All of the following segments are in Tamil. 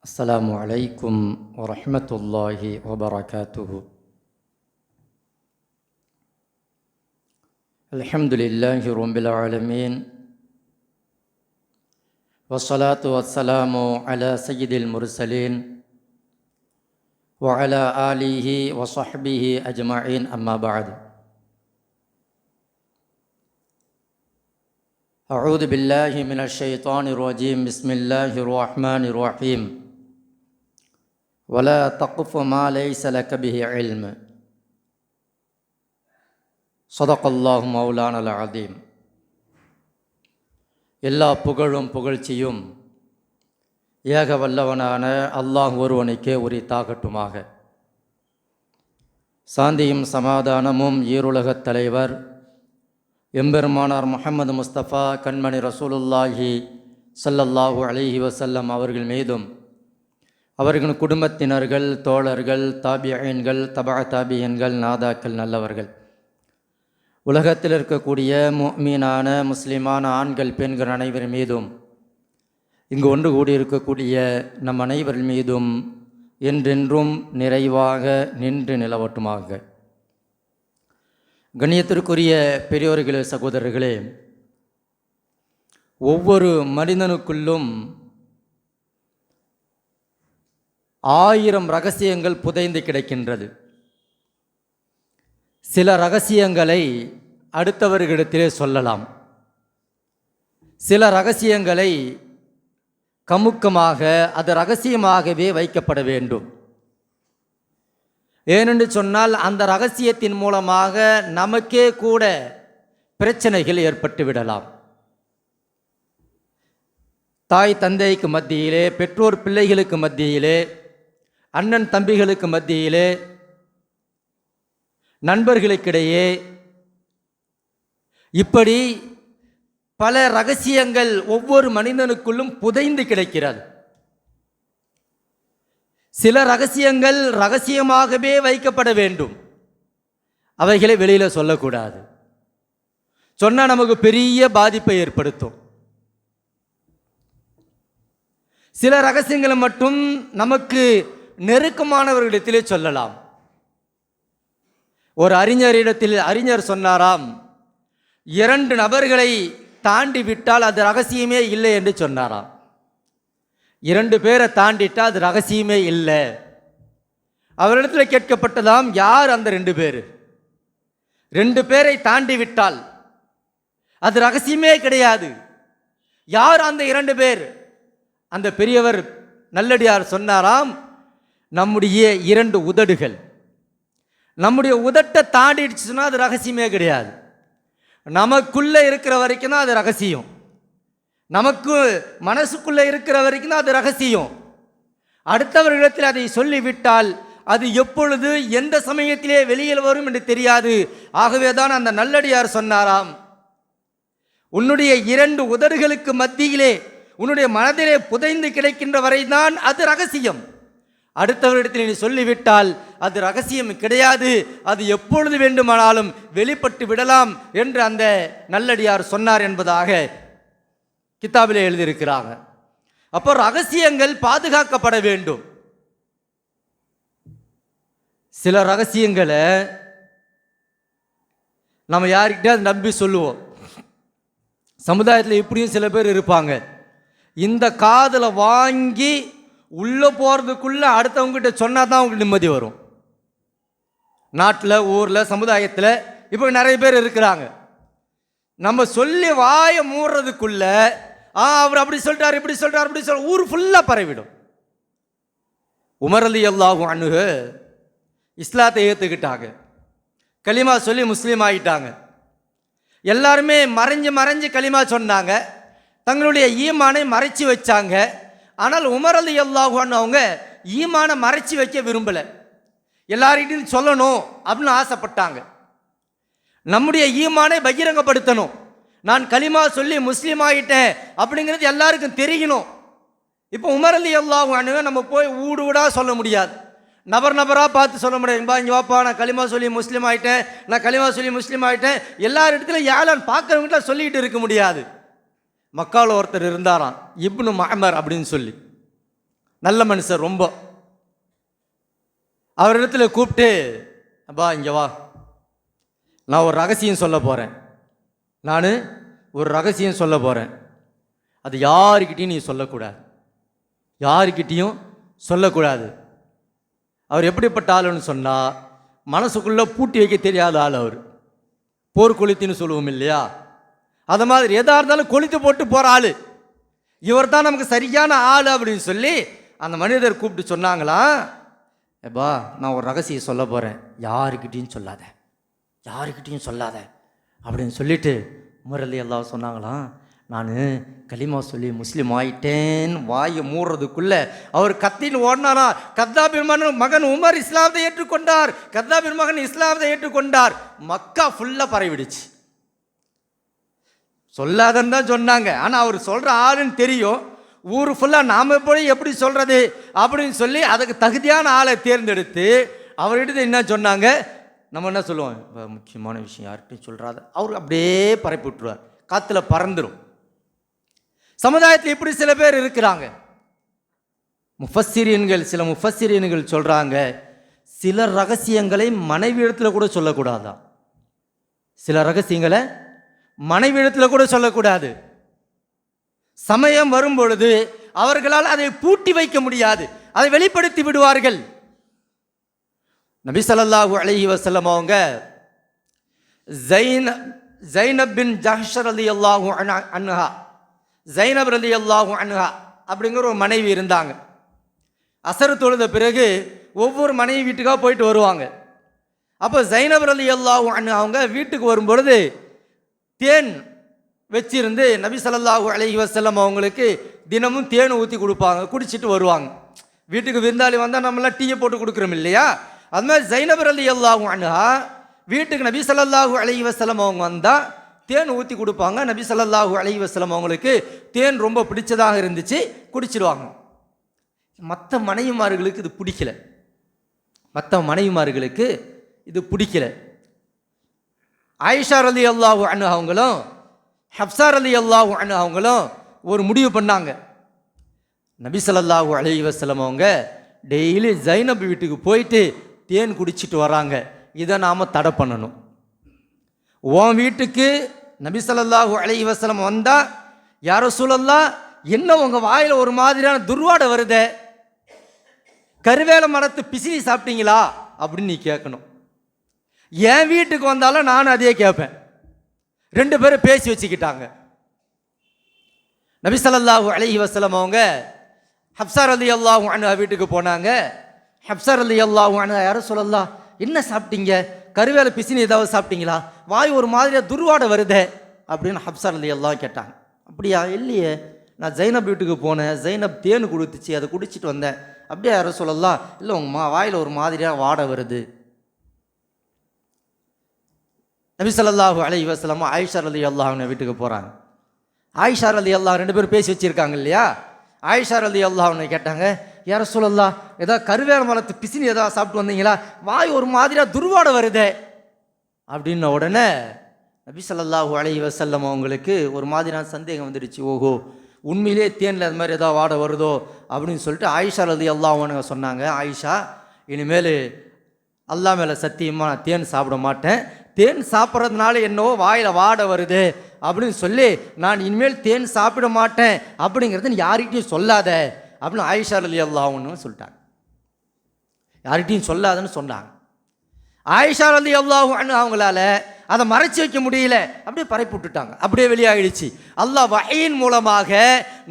السلام عليكم ورحمة الله وبركاته. الحمد لله رب العالمين. والصلاة والسلام على سيد المرسلين وعلى آله وصحبه أجمعين أما بعد. أعوذ بالله من الشيطان الرجيم. بسم الله الرحمن الرحيم. ولا تقف ما ليس لك به علم صدق الله مولانا العظيم எல்லா புகழும் புகழ்ச்சியும் ஏக வல்லவனான அல்லாஹ் ஒருவனுக்கே உரித்தாகட்டுமாக சாந்தியும் சமாதானமும் ஈருலகத் தலைவர் எம்பெருமானார் முஹம்மது முஸ்தபா கண்மணி ரசூலுல்லாஹி ஸல்லல்லாஹு அலைஹி வஸல்லம் அவர்கள் மீதும் அவர்களின் குடும்பத்தினர்கள் தோழர்கள் தாபியன்கள் தபா தாபியன்கள் நாதாக்கள் நல்லவர்கள். உலகத்தில் இருக்கக்கூடிய மீனான முஸ்லிமான ஆண்கள் பெண்கள் அனைவர் மீதும் இங்கு ஒன்று கூடியிருக்கக்கூடிய நம் அனைவர் மீதும் என்றென்றும் நிறைவாக நின்று நிலவட்டுமாக. கண்ணியத்திற்குரிய பெரியோர்களே சகோதரர்களே ஒவ்வொரு மனிதனுக்குள்ளும் ஆயிரம் ரகசியங்கள் புதைந்து கிடக்கின்றது. சில ரகசியங்களை அடுத்தவர்களிடத்திலே சொல்லலாம். சில ரகசியங்களை கமுக்கமாக அது ரகசியமாகவே வைக்கப்பட வேண்டும். ஏனென்று சொன்னால் அந்த ரகசியத்தின் மூலமாக நமக்கே கூட பிரச்சனைகள் ஏற்பட்டு விடலாம். தாய் தந்தைக்கு மத்தியிலே பெற்றோர் பிள்ளைகளுக்கு மத்தியிலே அண்ணன் தம்பிகளுக்கு மத்தியிலே நண்பர்களுக்கிடையே இப்படி பல ரகசியங்கள் ஒவ்வொரு மனிதனுக்குள்ளும் புதைந்து கிடைக்கிறது. சில ரகசியங்கள் ரகசியமாகவே வைக்கப்பட வேண்டும். அவைகளை வெளியில் சொல்லக்கூடாது. சொன்னால் நமக்கு பெரிய பாதிப்பை ஏற்படுத்தும். சில ரகசியங்களை மட்டும் நமக்கு நெருக்கமானவர்களிடத்திலே சொல்லலாம். ஒரு அறிஞரிடத்தில் அறிஞர் சொன்னாராம் இரண்டு நபர்களை தாண்டி விட்டால் அது ரகசியமே இல்லை என்று சொன்னாராம். இரண்டு பேரை தாண்டிட்டால் அது ரகசியமே இல்லை. அவரிடத்தில் கேட்கப்பட்டதாம் யார் அந்த ரெண்டு பேர்? ரெண்டு பேரை தாண்டி விட்டால் அது ரகசியமே கிடையாது. யார் அந்த இரண்டு பேர்? அந்த பெரியவர் நல்லடியார் சொன்னாராம் நம்முடைய இரண்டு உதடுகள். நம்முடைய உதட்டை தாண்டிடுச்சுன்னா அது ரகசியமே கிடையாது. நமக்குள்ளே இருக்கிற வரைக்கும் தான் அது ரகசியம். நமக்கு மனசுக்குள்ளே இருக்கிற வரைக்கும் தான் அது ரகசியம். அடுத்தவர்களிடத்தில் அதை சொல்லிவிட்டால் அது எப்பொழுது எந்த சமயத்திலே வெளியில் வரும் என்று தெரியாது. ஆகவே தான் அந்த நல்லடியார் சொன்னாராம் உன்னுடைய இரண்டு உதடுகளுக்கு மத்தியிலே உன்னுடைய மனதிலே புதைந்து கிடைக்கின்ற வரைதான் அது ரகசியம். அடுத்தவரிடத்தில் நீ சொல்லிவிட்டால் அது ரகசியம் கிடையாது. அது எப்பொழுது வேண்டுமானாலும் வெளிப்பட்டு விடலாம் என்று அந்த நல்லடியார் சொன்னார் என்பதாக கித்தாபிலே எழுதியிருக்கிறாங்க. அப்போ ரகசியங்கள் பாதுகாக்கப்பட வேண்டும். சில ரகசியங்களை நம்ம யார்கிட்ட நம்பி சொல்லுவோம். சமுதாயத்தில் இப்படியும் சில பேர் இருப்பாங்க. இந்த காதில் வாங்கி உள்ளே போகிறதுக்குள்ளே அடுத்தவங்ககிட்ட சொன்னால் தான் அவங்களுக்கு நிம்மதி வரும். நாட்டில் ஊரில் சமுதாயத்தில் இப்போ நிறைய பேர் இருக்கிறாங்க. நம்ம சொல்லி வாயை மூடுறதுக்குள்ள ஆ அவர் அப்படி சொல்லிட்டார் இப்படி சொல்கிறார் அப்படி சொல் ஊர் ஃபுல்லாக பரவிடும். உமரலி அல்லாஹும் அணுகு இஸ்லாத்தை ஏற்றுக்கிட்டாங்க களிமா சொல்லி முஸ்லீம் ஆகிட்டாங்க. எல்லாருமே மறைஞ்சு மறைஞ்சு களிமா சொன்னாங்க. தங்களுடைய ஈமானை மறைச்சி வச்சாங்க. ஆனால் உமரது அலி அவங்க ஈமானை மறைச்சி வைக்க விரும்பலை. எல்லார்கிட்டையும் சொல்லணும் அப்படின்னு ஆசைப்பட்டாங்க. நம்முடைய ஈமானை பகிரங்கப்படுத்தணும். நான் களிமா சொல்லி முஸ்லீம் ஆகிட்டேன் அப்படிங்கிறது எல்லாருக்கும் தெரியணும் இப்போ உமர் அலி நம்ம போய் ஊடு ஊடாக சொல்ல முடியாது. நபர் நபராக பார்த்து சொல்ல முடியாதுப்பா இங்கே வாப்பா நான் களிமா சொல்லி முஸ்லீம் ஆகிட்டேன். நான் களிமா சொல்லி முஸ்லீம் ஆகிட்டேன். எல்லார் இடத்துலையும் யாழான் பார்க்குறவங்ககிட்ட சொல்லிக்கிட்டு இருக்க முடியாது. மக்காவில் ஒருத்தர் இருந்தாராம். இப்னு மஹமர் அப்படின்னு சொல்லி. நல்ல மனுஷன் ரொம்ப. அவரிடத்துல கூப்பிட்டு அப்பா இங்கே வா. நான் ஒரு ரகசியம் சொல்ல போகிறேன் நான் ஒரு ரகசியம் சொல்ல போகிறேன் அது யாருக்கிட்டையும் நீ சொல்லக்கூடாது. யாருக்கிட்டேயும் சொல்லக்கூடாது. அவர் எப்படிப்பட்ட ஆளுன்னு சொன்னால் மனசுக்குள்ளே பூட்டி வைக்க தெரியாத ஆள் அவர். போர்க்குளித்தின்னு சொல்லுவோம் இல்லையா? அது மாதிரி எதாக இருந்தாலும் கொளுத்து போட்டு போகிற ஆள். இவர் தான் நமக்கு சரியான ஆள் அப்படின்னு சொல்லி அந்த மனிதர் கூப்பிட்டு சொன்னாங்களா? ஏப்பா நான் ஒரு ரகசியம் சொல்ல போகிறேன் யாருக்கிட்டேயும் சொல்லாத. யாருக்கிட்டேயும் சொல்லாத. அப்படின்னு சொல்லிட்டு முரளி எல்லாம் சொன்னாங்களாம் நான் களிமா சொல்லி முஸ்லீம் ஆயிட்டேன். வாயை மூடுறதுக்குள்ளே அவர் கத்தின்னு ஓடினாரா? கத்தாபின் மகன் மகன் உமர் இஸ்லாமத்தை ஏற்றுக்கொண்டார். கத்தாபின் மகன் இஸ்லாமத்தை ஏற்றுக்கொண்டார். மக்கா ஃபுல்லாக பரவிடுச்சு. சொல்லாதன்னு தான் சொன்னாங்க. ஆனால் அவர் சொல்கிற ஆளுன்னு தெரியும். ஊர் ஃபுல்லாக நாம் போய் எப்படி சொல்கிறது அப்படின்னு சொல்லி அதுக்கு தகுதியான ஆளை தேர்ந்தெடுத்து அவர்கிட்ட என்ன சொன்னாங்க? நம்ம என்ன சொல்லுவோம்? இப்போ முக்கியமான விஷயம் யார்கிட்டையும் சொல்கிறாத அவர் அப்படியே பரப்பி விட்டுருவார். காற்றுல பறந்துடும் சமுதாயத்தில் இப்படி சில பேர் இருக்கிறாங்க. முஃபஸ்ஸிரியன்கள் சில முஃபஸ்ஸிரியன்கள் சொல்கிறாங்க சில ரகசியங்களை மனைவி இடத்துல கூட சொல்லக்கூடாதான். சில ரகசியங்களை மனைவிடத்தில் கூட சொல்லக்கூடாது. சமயம் வரும் பொழுது அவர்களால் அதை பூட்டி வைக்க முடியாது. அதை வெளிப்படுத்தி விடுவார்கள். நபி ஸல்லல்லாஹு அலைஹி அவங்க ஜைன ஜைனப் பின் ஜஹ்ஷர் அலி அல்லாஹு அன்ஹா ஜைனப் அலி அல்லாஹு அன்ஹா அப்படிங்கிற ஒரு மனைவி இருந்தாங்க. அசரு தொழுத பிறகு ஒவ்வொரு மனைவி வீட்டுக்காக போயிட்டு வருவாங்க. அப்போ ஜைனப் அலி அல்லாஹூ அன்ஹா அவங்க வீட்டுக்கு வரும்பொழுது தேன் வச்சிருந்து நபி ஸல்லல்லாஹு அலஹி வசல்லம் அவங்களுக்கு தினமும் தேன் ஊற்றி கொடுப்பாங்க குடிச்சிட்டு வருவாங்க. வீட்டுக்கு விருந்தாளி வந்தால் நம்மளாம் டீயை போட்டு கொடுக்குறோம் இல்லையா? அது மாதிரி ஜைனபர் அலி அல்லாஹு அன்ஹா வீட்டுக்கு நபி ஸல்லல்லாஹு அலஹி வசலம் அவங்க வந்தால் தேன் ஊற்றி கொடுப்பாங்க. நபி ஸல்லல்லாஹு அலஹி வசலம் அவங்களுக்கு தேன் ரொம்ப பிடிச்சதாக இருந்துச்சு குடிச்சிடுவாங்க மற்ற மனைவிமார்களுக்கு இது பிடிக்கல. மற்ற மனைவிமார்களுக்கு இது பிடிக்கல. ஆயிஷார் அலி அல்லாஹு அனு அவங்களும் ஹப்சார் அலி அல்லாஹு அனு அவங்களும் ஒரு முடிவு பண்ணாங்க. நபிசல்லாஹூ அலி வசலம் அவங்க டெய்லி ஜைனப் வீட்டுக்கு போயிட்டு தேன் குடிச்சிட்டு வராங்க. இதை நாம் தடை பண்ணணும். உன் வீட்டுக்கு நபிசல்லாஹூ அலி வசலம் வந்தால் யாரோ சூழல்லா என்ன உங்கள் வாயில் ஒரு மாதிரியான துர்வாடை வருதே? கருவேல மரத்து பிசினி சாப்பிட்டீங்களா? அப்படின்னு நீ கேட்கணும். என் வீட்டுக்கு வந்தாலும் நானும் அதையே கேட்பேன். ரெண்டு பேரும் பேசி வச்சுக்கிட்டாங்க. நபிசல்லாஹு அலஹி வசலம் அவங்க ஹப்சார் அலி அல்லாஹு அன்ஹா வீட்டுக்கு போனாங்க. ஹப்சார் அலி அல்லாஹு அனு யாரும் சொல்லலாம் என்ன சாப்பிட்டீங்க? கருவேலை பிசினி ஏதாவது சாப்பிட்டீங்களா? வாய் ஒரு மாதிரியாக துர்வாடை வருதே அப்படின்னு ஹப்சார் அலி அல்லாஹ் கேட்டாங்க. அப்படியா இல்லையே. நான் ஜைனப் வீட்டுக்கு போனேன். ஜைனப் தேன் கொடுத்துச்சு அதை குடிச்சிட்டு வந்தேன். அப்படியே யாரும் சொல்லலாம் இல்லை உங்கள் மா வாயில் ஒரு மாதிரியாக வாடை வருது. நபி சொல்லாஹூ அலி வஸல்லம் ஆயிஷா அலி அல்லாஹ்ன வீட்டுக்கு போகிறாங்க ஆயிஷா அலி அல்லாஹ் ரெண்டு பேரும் பேசி வச்சுருக்காங்க இல்லையா? ஆயிஷா அலி அல்லாஹ்னு கேட்டாங்க யார சொல்லல்லா ஏதாவது கருவேல மரத்து பிசினி ஏதாவது சாப்பிட்டு வந்தீங்களா? வாய் ஒரு மாதிரியாக துருவாடை வருதே. அப்படின்ன உடனே நபி சொல்லாஹூ அலி வஸல்லம் அவங்களுக்கு ஒரு மாதிரியான சந்தேகம் வந்துடுச்சு. ஓஹோ உண்மையிலே தேனில் அது மாதிரி ஏதாவது வாடை வருதோ? அப்படின்னு சொல்லிட்டு ஆயிஷா அல்லது அல்லாஹ்னு சொன்னாங்க. ஆயிஷா இனிமேல் அல்லாஹ் மேலே சத்தியமாக நான் தேன் சாப்பிட மாட்டேன். தேன் சாப்பிட்றதுனால என்னவோ வாயில் வாடை வருது அப்படின்னு சொல்லி நான் இனிமேல் தேன் சாப்பிட மாட்டேன் அப்படிங்கிறத நீ யார்கிட்டையும் சொல்லாத அப்படின்னு ஆயிஷா அலி அல்லாஹ்னு சொல்லிட்டாங்க. யார்கிட்டையும் சொல்லாதன்னு சொன்னாங்க. ஆயிஷா அலி அல்லாஹ் அவங்களால அதை மறைச்சு வைக்க முடியல. அப்படியே பரப்பி விட்டுட்டாங்க. அப்படியே வெளியாகிடுச்சு அல்லாஹ் வகையின் மூலமாக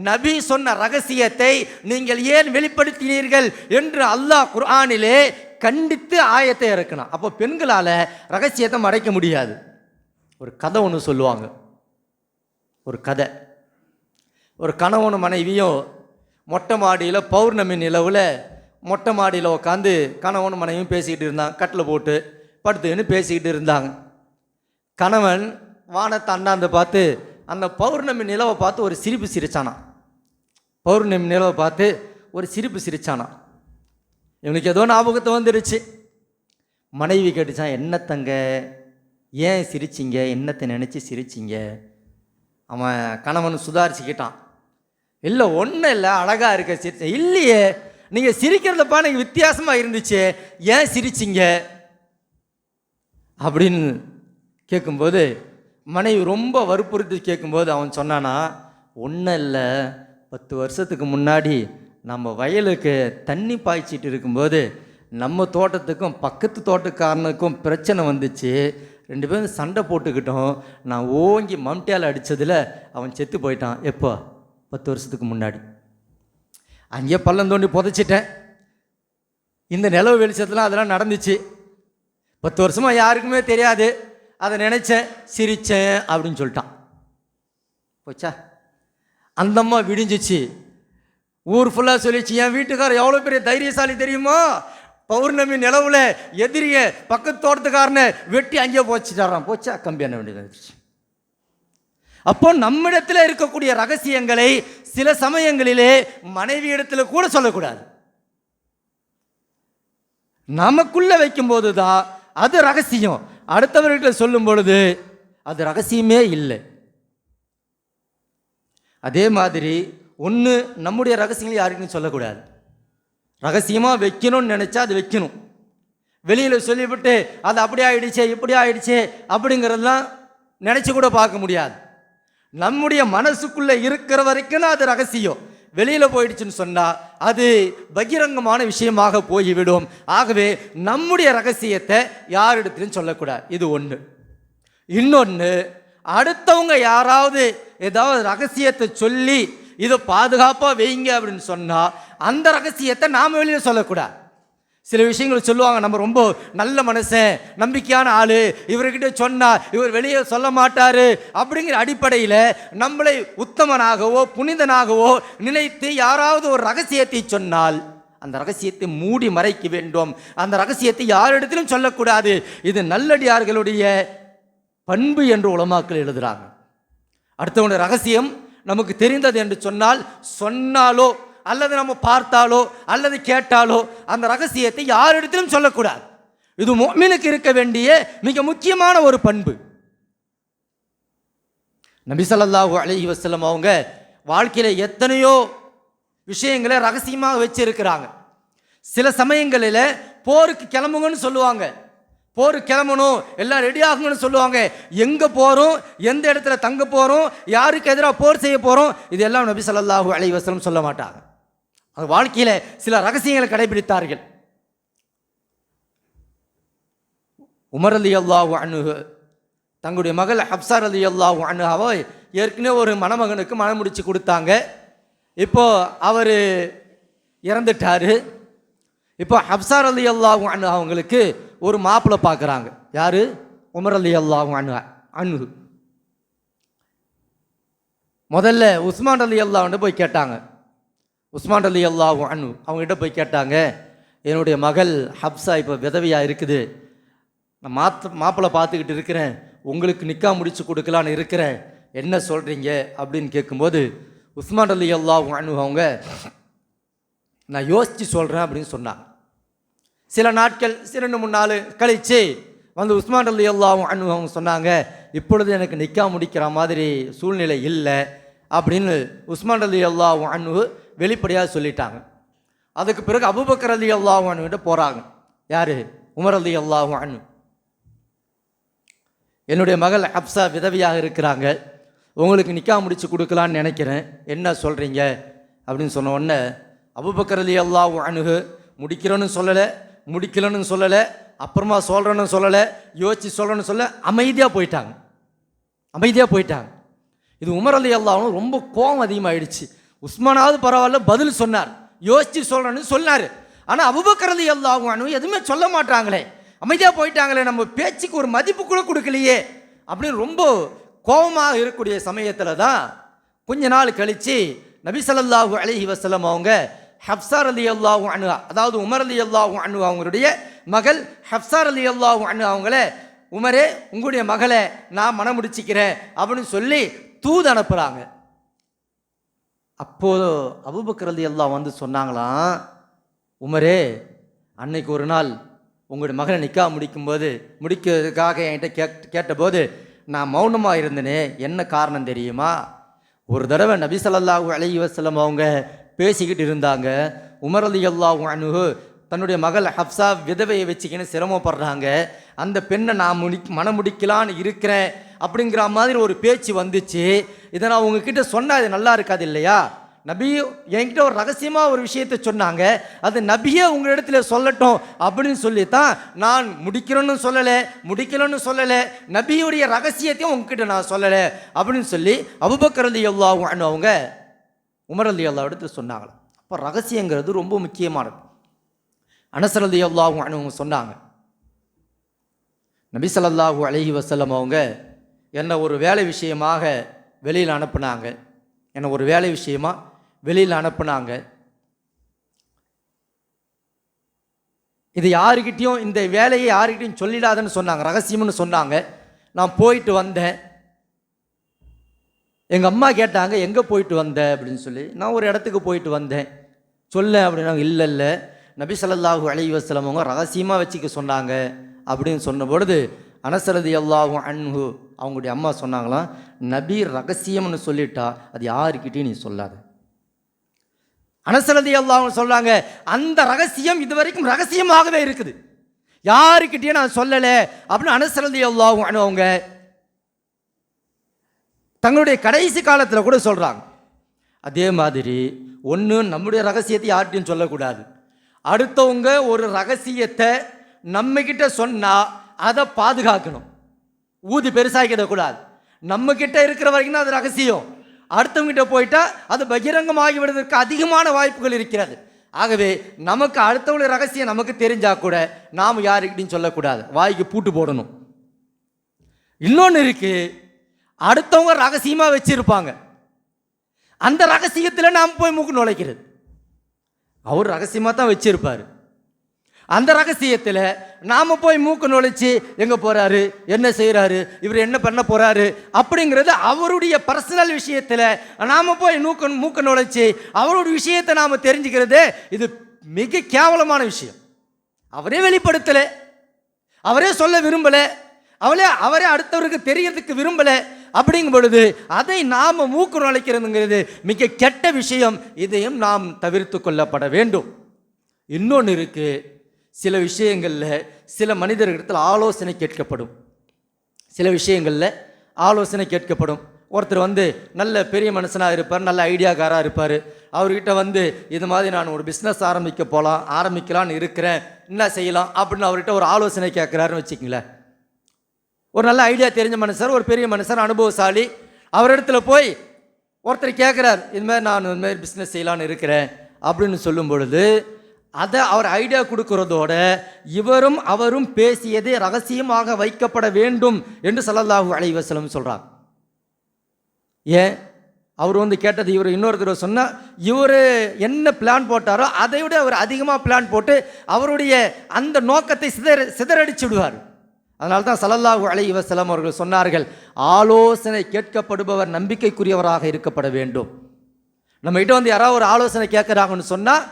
நபி சொன்ன ரகசியத்தை நீங்கள் ஏன் வெளிப்படுத்தினீர்கள் என்று அல்லாஹ் குர்ஆனிலே கண்டித்து ஆயத்தை இறக்கணும். அப்போ பெண்களால் ரகசியத்தை மறைக்க முடியாது. ஒரு கதை ஒன்று சொல்லுவாங்க. ஒரு கதை. ஒரு கணவனும் மனைவியும் மொட்டை மாடியில் பௌர்ணமி நிலவில் மொட்டை மாடியில் உட்காந்து கணவனும் மனைவியும் பேசிக்கிட்டு இருந்தாங்க. கட்டில் போட்டு படுத்துக்கின்னு பேசிக்கிட்டு இருந்தாங்க. கணவன் வானத்தை அண்ணாந்து பார்த்து அந்த பௌர்ணமி நிலவை பார்த்து ஒரு சிரிப்பு சிரித்தானான் பௌர்ணமி நிலவை பார்த்து ஒரு சிரிப்பு சிரித்தானான் இவனுக்கு ஏதோ ஞாபகத்தை வந்துடுச்சு மனைவி கேட்டுச்சான் என்ன தங்க? ஏன் சிரிச்சிங்க? என்னத்தை நினச்சி சிரிச்சிங்க? அவன் கணவன் சுதாரிச்சுக்கிட்டான். இல்லை ஒன்றும் இல்லை அழகாக இருக்க சிரிச்சேன் இல்லையே நீங்கள் சிரிக்கிறதப்பா எனக்கு வித்தியாசமாக இருந்துச்சு. ஏன் சிரிச்சிங்க? அப்படின்னு கேட்கும்போது மனைவி ரொம்ப வற்புறுத்தி கேட்கும்போது அவன் சொன்னானா ஒன்றும் இல்லை பத்து வருஷத்துக்கு முன்னாடி நம்ம வயலுக்கு தண்ணி பாய்ச்சிட்டு இருக்கும்போது நம்ம தோட்டத்துக்கும் பக்கத்து தோட்டக்காரனுக்கும் பிரச்சனை வந்துச்சு. ரெண்டு பேரும் சண்டை போட்டுக்கிட்டோம். நான் ஓங்கி மம்டியால் அடித்ததில் அவன் செத்து போயிட்டான். எப்போ? பத்து வருஷத்துக்கு முன்னாடி. அங்கேயே பள்ளம் தோண்டி புதைச்சிட்டேன். இந்த நிலவு வெளிச்சத்தில் அதெல்லாம் நடந்துச்சு. பத்து வருஷமாக யாருக்குமே தெரியாது. அதை நினச்சேன் சிரித்தேன் அப்படின்னு சொல்லிட்டான். போச்சா? அந்தம்மா விடிஞ்சிச்சு. ஊர் ஃபுல்லாக சொல்லிச்சு என் வீட்டுக்காரர் எவ்வளோ பெரிய தைரியசாலி தெரியுமா? பௌர்ணமி நிலவில் எதிரிய பக்கத்து தோட்டத்துக்காரனை வெட்டி அங்கே போச்சுட்டாரான் போச்சா? கம்பி என்ன வேண்டியது அப்போ நம்மிடத்தில் இருக்கக்கூடிய ரகசியங்களை சில சமயங்களிலே மனைவி இடத்துல கூட சொல்லக்கூடாது. நமக்குள்ள வைக்கும்போது தான் அது ரகசியம். அடுத்தவர்கிட்ட சொல்லும் பொழுது அது ரகசியமே இல்லை. அதே மாதிரி ஒன்று நம்முடைய ரகசியங்களை யாருக்குன்னு சொல்லக்கூடாது. ரகசியமாக வைக்கணும்னு நினச்சா அது வைக்கணும். வெளியில் சொல்லிவிட்டு அது அப்படி ஆயிடுச்சே இப்படி ஆயிடுச்சே அப்படிங்கிறதெல்லாம் நினச்சி கூட பார்க்க முடியாது. நம்முடைய மனசுக்குள்ளே இருக்கிற வரைக்கும் அது ரகசியம். வெளியில் போயிடுச்சுன்னு சொன்னால் அது பகிரங்கமான விஷயமாக போய்விடும். ஆகவே நம்முடைய ரகசியத்தை யாரிடத்திலும் சொல்லக்கூடாது. இது ஒன்று இன்னொன்று அடுத்தவங்க யாராவது ஏதாவது ரகசியத்தை சொல்லி இதை பாதுகாப்பாக வைங்க அப்படின்னு சொன்னால் அந்த ரகசியத்தை நாம் வெளியில் சொல்லக்கூடாது. சில விஷயங்கள் சொல்லுவாங்க நம்ம ரொம்ப நல்ல மனுஷன் நம்பிக்கையான ஆள் இவர்கிட்ட சொன்னால் இவர் வெளியே சொல்ல மாட்டார் அப்படிங்கிற அடிப்படையில் நம்மளை உத்தமனாகவோ புனிதனாகவோ நினைத்து யாராவது ஒரு ரகசியத்தை சொன்னால் அந்த ரகசியத்தை மூடி மறைக்க வேண்டும். அந்த ரகசியத்தை யாரிடத்திலும் சொல்லக்கூடாது. இது நல்லடியார்களுடைய பண்பு என்று உலமாக்கள் எழுதுகிறாங்க அடுத்தவனுடைய ரகசியம் நமக்கு தெரிந்தது என்று சொன்னால் சொன்னாலோ அல்லது நம்ம பார்த்தாலோ அல்லது கேட்டாலோ அந்த ரகசியத்தை யாரிடத்திலும் சொல்லக்கூடாது. இது மோமினுக்கு இருக்க வேண்டிய மிக முக்கியமான ஒரு பண்பு. நபிசல்லாஹு அலஹி வசலம் அவங்க வாழ்க்கையில் எத்தனையோ விஷயங்களை ரகசியமாக வச்சிருக்கிறாங்க. சில சமயங்களில் போருக்கு கிளம்புங்கன்னு சொல்லுவாங்க. போர் கிளம்பணும் எல்லாம் ரெடி ஆகணும்னு சொல்லுவாங்க. எங்கே போகிறோம் எந்த இடத்துல தங்க போகிறோம் யாருக்கு எதிராக போர் செய்ய போகிறோம் இதெல்லாம் நபி சொல்லாஹூ அலைஹி சொல்ல மாட்டாங்க. அது வாழ்க்கையில் சில ரகசியங்களை கடைபிடித்தார்கள். உமர் அலி அல்லாஹூ அணுகு தங்களுடைய மகள் ஹப்சார் அலி அல்லாஹூ அணுகாவை ஏற்கனவே ஒரு மணமகனுக்கு மனம் முடிச்சு கொடுத்தாங்க. இப்போ அவர் இறந்துட்டாரு. இப்போ ஹப்சார் அலி அல்லாஹு அனு அவங்களுக்கு ஒரு மாப்பிள்ளை பார்க்குறாங்க. யார்? உமர் அலி அல்லாஹு அனு அனு முதல்ல உஸ்மான் அலி அல்லாஹ்னு போய் கேட்டாங்க. உஸ்மான் அலி அல்லாஹு அனு அவங்ககிட்ட போய் கேட்டாங்க என்னுடைய மகள் ஹப்சா இப்போ விதவையாக இருக்குது. நான் மாத்த மாப்பிள்ளை பார்த்துக்கிட்டு இருக்கிறேன். உங்களுக்கு நிக்கா முடிச்சு கொடுக்கலான்னு இருக்கிறேன். என்ன சொல்கிறீங்க அப்படின்னு கேட்கும்போது உஸ்மான் அலி அல்லாஹு அனு அவங்க நான் யோசித்து சொல்கிறேன் அப்படின்னு சொன்னாங்க. சில நாட்கள் ரெண்டு மூணு நாள் கழிச்சு வந்து உஸ்மான் அலி அல்லாவும் அனு அவங்க சொன்னாங்க இப்பொழுது எனக்கு நிக்கா முடிக்கிற மாதிரி சூழ்நிலை இல்லை அப்படின்னு உஸ்மான் அலி அல்லாவும் அன்பு வெளிப்படையாக சொல்லிட்டாங்க. அதுக்கு பிறகு அபுபக்கர் அலி அல்லாவும் அனுகிட்ட போகிறாங்க யார்? உமர் அலி அல்லாவும் அனு என்னுடைய மகள் அப்சா விதவியாக இருக்கிறாங்க. உங்களுக்கு நிக்கா முடிச்சு கொடுக்கலான்னு நினைக்கிறேன். என்ன சொல்கிறீங்க அப்படின்னு சொன்ன உடனே அபுபக்கர் அலி அல்லாவும் அணுகு முடிக்கிறோன்னு சொல்லலை. முடிக்கலன்னு சொல்லலை அப்புறமா சொல்கிறேன்னு சொல்லலை யோசித்து சொல்கிறேன்னு சொல்ல அமைதியாக போயிட்டாங்க. அமைதியாக போயிட்டாங்க. இது உமர் அலி அல்லாவும் ரொம்ப கோபம் அதிகமாகிடுச்சு உஸ்மானாவது பரவாயில்ல பதில் சொன்னார். யோசித்து சொல்கிறேன்னு சொன்னார். ஆனால் அபுபக்கர் அலி அல்லாவும் எதுவுமே சொல்ல மாட்டாங்களே. அமைதியாக போயிட்டாங்களே நம்ம பேச்சுக்கு ஒரு மதிப்பு கூட கொடுக்கலையே அப்படின்னு ரொம்ப கோபமாக இருக்கக்கூடிய சமயத்தில் தான் கொஞ்ச நாள் கழித்து நபி ஸல்லல்லாஹு அலைஹி வஸல்லம் அவங்க ஹப்சார் அலி அல்லாஹு அனு அதாவது உமர் அலி அல்லாஹு அனு அவங்களுடைய மகள் ஹப்சார் அலி அல்லாஹு அனு அவங்கள உமரே உங்களுடைய மகளை நான் மனம் முடிச்சிக்கிறேன் அப்படின்னு சொல்லி தூது அனுப்புகிறாங்க அப்போது அபூபக்கர் அலி வந்து சொன்னாங்களாம் உமரே அன்னைக்கு ஒரு நாள் உங்களுடைய மகனை நிக்கா முடிக்கும்போது முடிக்கிறதுக்காக என்கிட்ட கேட் கேட்டபோது நான் மௌனமாக இருந்தேனே என்ன காரணம் தெரியுமா? ஒரு தடவை நபி ஸல்லல்லாஹு அலைஹி வஸல்லம் அவங்க பேசிக்கிட்டு இருந்தாங்க. உமரலி அல்லா அணுகு அனுகு தன்னுடைய மகள் ஹப்சா விதவையை வச்சுக்கின்னு சிரமப்படுறாங்க. அந்த பெண்ணை நான் முடி மனமுடிக்கலான்னு இருக்கிறேன் அப்படிங்கிற மாதிரி ஒரு பேச்சு வந்துச்சு. இதை நான் உங்ககிட்ட சொன்னால் இது நல்லா இருக்காது இல்லையா? நபி என்கிட்ட ஒரு ரகசியமாக ஒரு விஷயத்த சொன்னாங்க. அது நபியே உங்களிடத்துல சொல்லட்டும் அப்படின்னு சொல்லித்தான் நான் முடிக்கிறேன்னு சொல்லலை முடிக்கலன்னு சொல்லலை நபியுடைய ரகசியத்தையும் உங்ககிட்ட நான் சொல்லலை அப்படின்னு சொல்லி அபுபக்கர் எவ்வளோ அல்லாஹ் அவங்க உமர் அலி அல்லா எடுத்து சொன்னாங்களாம். அப்போ ரகசியங்கிறது ரொம்ப முக்கியமானது. அனசர் அலி அல்லாஹும் அவங்க சொன்னாங்க. நபி ஸல்லல்லாஹு அலஹி வஸல்லம் அவங்க என்னை ஒரு வேலை விஷயமாக வெளியில் அனுப்புனாங்க. என்னை ஒரு வேலை விஷயமாக வெளியில் அனுப்புனாங்க. இது யாருக்கிட்டேயும் இந்த வேலையை யாருக்கிட்டையும் சொல்லிடாதுன்னு சொன்னாங்க. ரகசியம்னு சொன்னாங்க. நான் போயிட்டு வந்தேன். எங்கள் அம்மா கேட்டாங்க எங்கே போயிட்டு வந்த? அப்படின்னு சொல்லி. நான் ஒரு இடத்துக்கு போயிட்டு வந்தேன். சொல்ல அப்படின்னாங்க இல்லை இல்லை. நபி ஸல்லல்லாஹு அலி வஸல்லம் அவங்க ரகசியமாக வச்சுக்க சொன்னாங்க. அப்படின்னு சொன்ன பொழுது அனசரதி அல்லாஹும் அன்ஹு அவங்களுடைய அம்மா சொன்னாங்களாம் நபி ரகசியம்னு சொல்லிட்டா அது யாருக்கிட்டையும் நீ சொல்லாத. அனசரதி அல்லாஹ் சொல்கிறாங்க அந்த ரகசியம் இது வரைக்கும் ரகசியமாகவே இருக்குது. யாருக்கிட்டேயும் நான் சொல்லலை. அப்படின்னு அனசரதி அல்லாஹும் அவங்க தங்களுடைய கடைசி காலத்தில் கூட சொல்கிறாங்க அதே மாதிரி ஒன்று நம்முடைய ரகசியத்தை யார்ட்டையும் சொல்லக்கூடாது. அடுத்தவங்க ஒரு ரகசியத்தை நம்மக்கிட்ட சொன்னால் அதை பாதுகாக்கணும். ஊதி பெருசாக்கிடக்கூடாது நம்மக்கிட்ட இருக்கிற வரைக்கும் தான் அது ரகசியம். அடுத்தவங்கிட்ட போயிட்டால் அது பகிரங்கமாகி விடுவதற்கு அதிகமான வாய்ப்புகள் இருக்கிறது. ஆகவே நமக்கு அடுத்தவங்களுடைய ரகசியம் நமக்கு தெரிஞ்சால் கூட நாம் யாருக்கிட்டையும் சொல்லக்கூடாது. வாய்க்கு பூட்டு போடணும். இன்னொன்று இருக்குது அடுத்தவங்க ரகசியமாக வச்சுருப்பாங்க. அந்த ரகசியத்தில் நாம் போய் மூக்கு நுழைக்கிறது. அவர் ரகசியமாக தான் வச்சுருப்பார். அந்த ரகசியத்தில் நாம் போய் மூக்கு நுழைச்சி எங்கே போகிறாரு என்ன செய்கிறாரு இவர் என்ன பண்ண போகிறாரு அப்படிங்கிறது அவருடைய பர்சனல் விஷயத்தில் நாம் போய் மூக்க மூக்க நுழைச்சி அவருடைய விஷயத்தை நாம் தெரிஞ்சுக்கிறது இது மிக கேவலமான விஷயம். அவரே வெளிப்படுத்தலை. அவரே சொல்ல விரும்பலை. அவளே அவரே அடுத்தவருக்கு தெரியறதுக்கு விரும்பலை. அப்படிங்கும் பொழுது அதை நாம் மூக்கு நுழைக்கிறதுங்கிறது மிக கெட்ட விஷயம். இதையும் நாம் தவிர்த்து கொள்ளப்பட வேண்டும். இன்னொன்று இருக்குது சில விஷயங்களில் சில மனிதர்களிடத்தில் ஆலோசனை கேட்கப்படும். சில விஷயங்களில் ஆலோசனை கேட்கப்படும். ஒருத்தர் வந்து நல்ல பெரிய மனுஷனாக இருப்பார் நல்ல ஐடியாக்காராக இருப்பார். அவர்கிட்ட வந்து இது மாதிரி நான் ஒரு பிஸ்னஸ் ஆரம்பிக்க போகலாம் ஆரம்பிக்கலான்னு இருக்கிறேன். என்ன செய்யலாம்? அப்படின்னு அவர்கிட்ட ஒரு ஆலோசனை கேட்குறாருன்னு வச்சுக்கங்களேன். ஒரு நல்ல ஐடியா தெரிஞ்ச மனுஷர் ஒரு பெரிய மனுஷர் அனுபவசாலி. அவரிடத்துல போய் ஒருத்தர் கேட்குறார் இது மாதிரி நான் இந்த மாதிரி பிஸ்னஸ் செய்யலான்னு இருக்கிறேன் அப்படின்னு சொல்லும் பொழுது அதை அவர் ஐடியா கொடுக்குறதோட இவரும் அவரும் பேசியதே ரகசியமாக வைக்கப்பட வேண்டும் என்று ஸல்லல்லாஹு அலைஹி வஸல்லம் சொல்றார். ஏன்? அவர் வந்து கேட்டது இவர் இன்னொருத்தர் சொன்னால் இவர் என்ன பிளான் போட்டாரோ அதை விட அவர் அதிகமாக பிளான் போட்டு அவருடைய அந்த நோக்கத்தை சிதற சிதறடிச்சு விடுவார். அதனால தான் சலல்லாஹு அலை வசலம் அவர்கள் சொன்னார்கள் ஆலோசனை கேட்கப்படுபவர் நம்பிக்கைக்குரியவராக இருக்கப்பட வேண்டும். நம்மகிட்ட வந்து யாராவது ஒரு ஆலோசனை கேட்குறாங்கன்னு சொன்னால்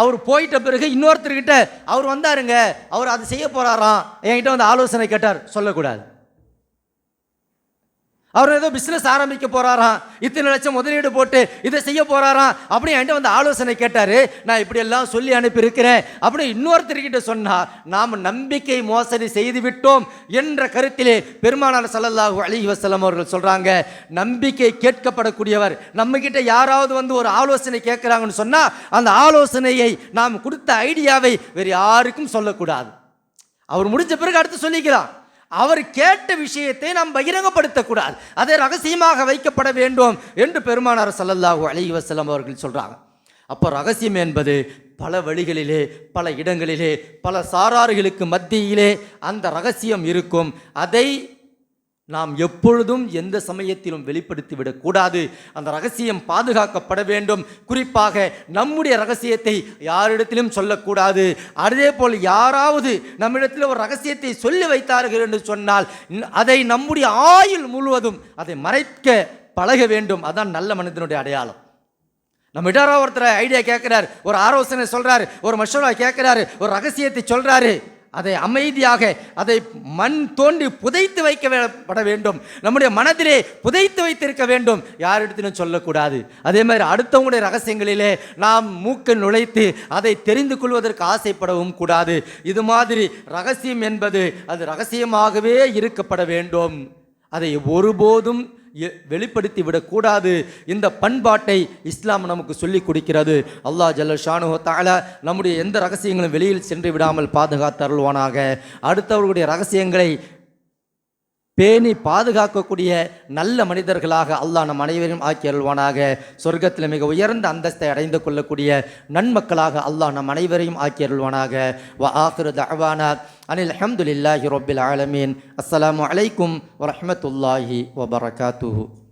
அவர் போயிட்ட பிறகு இன்னொருத்தர்கிட்ட அவர் வந்தாருங்க அவர் அதை செய்ய போறாராம். என்கிட்ட வந்து ஆலோசனை கேட்டார் சொல்லக்கூடாது. அவர் ஏதோ பிஸ்னஸ் ஆரம்பிக்க போகிறாராம் இத்தனை லட்சம் முதலீடு போட்டு இதை செய்ய போகிறாராம் அப்படி என்கிட்ட வந்து ஆலோசனை கேட்டார். நான் இப்படியெல்லாம் சொல்லி அனுப்பியிருக்கிறேன். அப்படி இன்னொருத்தர்கிட்ட சொன்னால் நாம் நம்பிக்கை மோசடி செய்து விட்டோம் என்ற கருத்திலே பெருமானார் சல்லல்லாஹு அலி வசலம் அவர்கள் சொல்கிறாங்க நம்பிக்கை கேட்கப்படக்கூடியவர். நம்ம யாராவது வந்து ஒரு ஆலோசனை கேட்குறாங்கன்னு சொன்னால் அந்த ஆலோசனையை நாம் கொடுத்த ஐடியாவை வேறு யாருக்கும் சொல்லக்கூடாது. அவர் முடிஞ்ச பிறகு அடுத்து சொல்லிக்கலாம். அவர் கேட்ட விஷயத்தை நாம் பகிரங்கப்படுத்தக்கூடாது. அதை ரகசியமாக வைக்கப்பட வேண்டும் என்று பெருமானார் ஸல்லல்லாஹு அலி வசலம் அவர்கள் சொல்கிறாங்க அப்போ ரகசியம் என்பது பல வழிகளிலே பல இடங்களிலே பல சாராறுகளுக்கு மத்தியிலே அந்த ரகசியம் இருக்கும். அதை நாம் எப்பொழுதும் எந்த சமயத்திலும் வெளிப்படுத்தி விடக்கூடாது. அந்த ரகசியம் பாதுகாக்கப்பட வேண்டும். குறிப்பாக நம்முடைய ரகசியத்தை யாரிடத்திலும் சொல்லக்கூடாது. அதே போல் யாராவது நம்மிடத்தில் ஒரு ரகசியத்தை சொல்லி வைத்தார்கள் என்று சொன்னால் அதை நம்முடைய ஆயுள் முழுவதும் அதை மறைக்க பழக வேண்டும். அதான் நல்ல மனிதனுடைய அடையாளம். நம்ம யாராவது ஒருத்தர் ஐடியா கேட்குறாரு ஒரு ஆலோசனை சொல்கிறாரு ஒரு மஷூரா கேட்குறாரு ஒரு ரகசியத்தை சொல்கிறாரு அதை அமைதியாக அதை மண் தோண்டி புதைத்து வைக்க வேண்டும். நம்முடைய மனதிலே புதைத்து வைத்திருக்க வேண்டும். யாரிடத்திலும் சொல்லக்கூடாது. அதே மாதிரி அடுத்தவங்களுடைய ரகசியங்களிலே நாம் மூக்க நுழைத்து அதை தெரிந்து கொள்வதற்கு ஆசைப்படவும் கூடாது. இது மாதிரி ரகசியம் என்பது அது ரகசியமாகவே இருக்கப்பட வேண்டும். அதை ஒருபோதும் வெளிப்படுத்தி விடக்கூடாது. இந்த பண்பாட்டை இஸ்லாம் நமக்கு சொல்லிக் கொடுக்கிறது. அல்லாஹ் ஜல்ல ஷானு தாலா நம்முடைய எந்த ரகசியங்களும் வெளியில் சென்று விடாமல் பாதுகாத்து அருள்வானாக. அடுத்தவர்களுடைய ரகசியங்களை பேணி பாதுகாக்கக்கூடிய நல்ல மனிதர்களாக அல்லாஹ் நம் அனைவரையும் ஆக்கி அருள்வானாக. சொர்க்கத்தில் மிக உயர்ந்த அந்தஸ்தை அடைந்து கொள்ளக்கூடிய நன்மக்களாக அல்லாஹ் நம் அனைவரையும் ஆக்கி அருள்வானாக. வ ஆஹிரு தஅவானா அனில் அஹமதுல்லாஹி ரொபில் ஆலமீன். அஸ்லாம் அலைக்கும் வரமத்துல்லாஹி வபரகாத்துஹு.